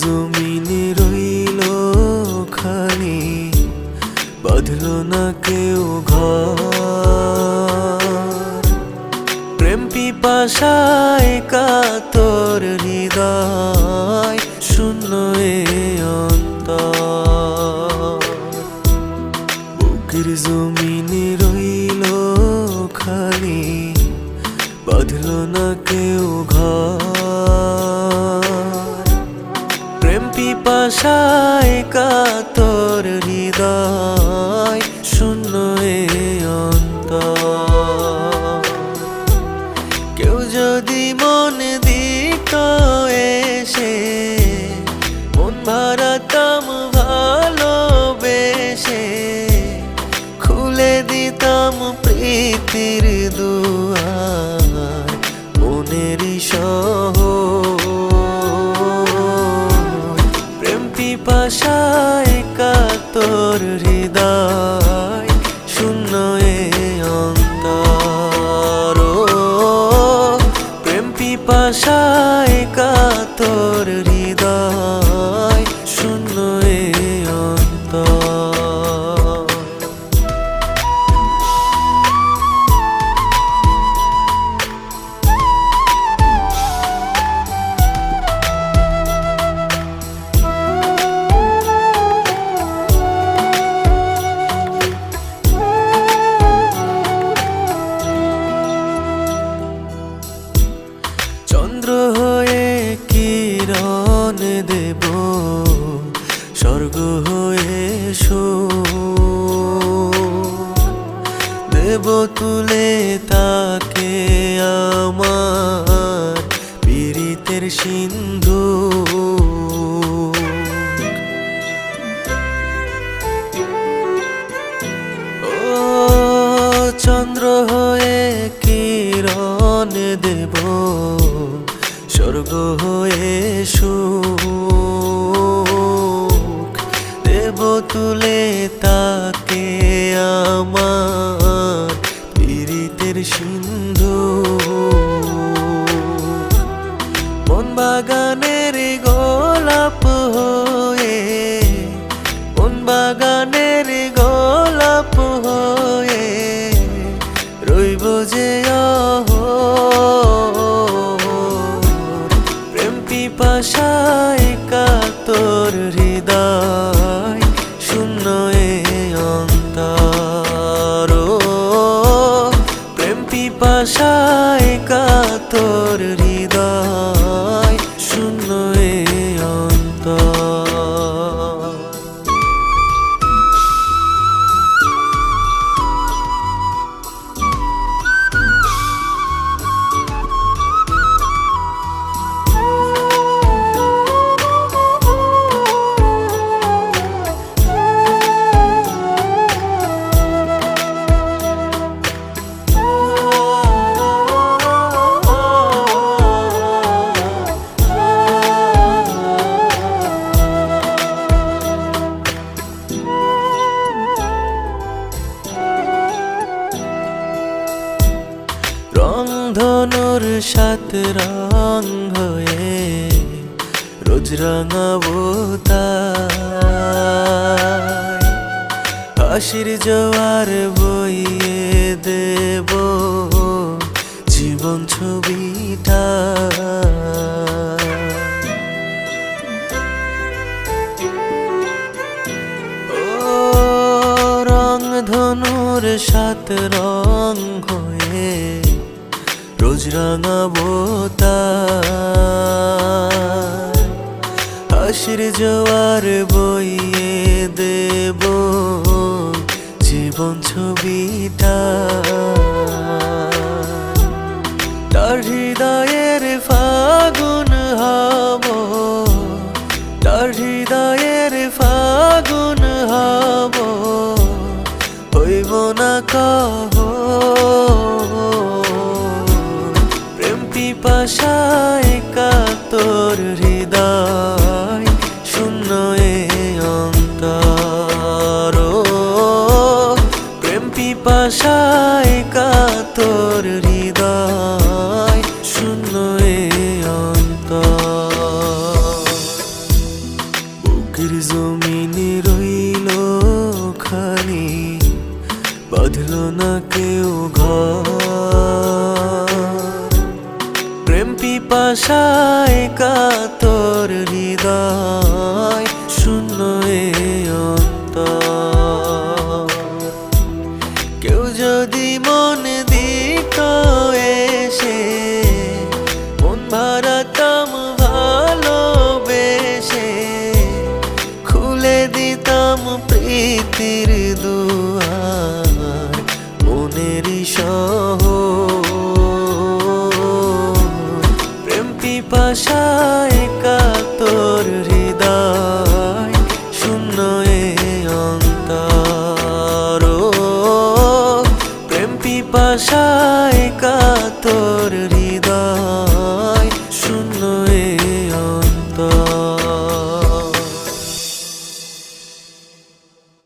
জমিনে রইল খালি বাঁধল না কেউ ঘর। প্রেম পিপাসায় কাতর হৃদয়, শূন্য এ বুকের জমিনে রইল খালি বাঁধল না কেউ ঘর। পিপাসায় কাতর হৃদয়, শূন্য এ অন্তর। কেউ যদি মন দিত এসে, মন ভারাতাম ভালোবেসে, খুলে দিতাম প্রীতির দুয়ার মনের শহর। পিপাসায় কাতর হৃদয় শূন্য এ অন্তর প্রেম পিপাসায় দেব তুলে তাকে আমার পীড়িতের সিন্ধু। ও চন্দ্র হয়ে কিরণ দেব স্বর্গ হয়ে সুখ দেব তুলে তাকে আমার। পীড়িতের সিন্ধু অন্তর ধনুর সাত রং হয়ে রোজ রাঙাবো হাসির জোয়ার বইয়ে দেব জীবন ছবিটা। ধনুর সাত রং হয়ে রোজ রাঙাবো হাসির জোয়ার বইয়ে দেব জীবন ছবিটা। তার হৃদয়ের ফাগুন আশায় কাতর হৃদয়, শূন্য অন্ত বুকের জমিনে রইল খালি বাঁধল না কেউ ঘর। প্রেম পিপাশায় কাতর হৃদয়, শূন্য 下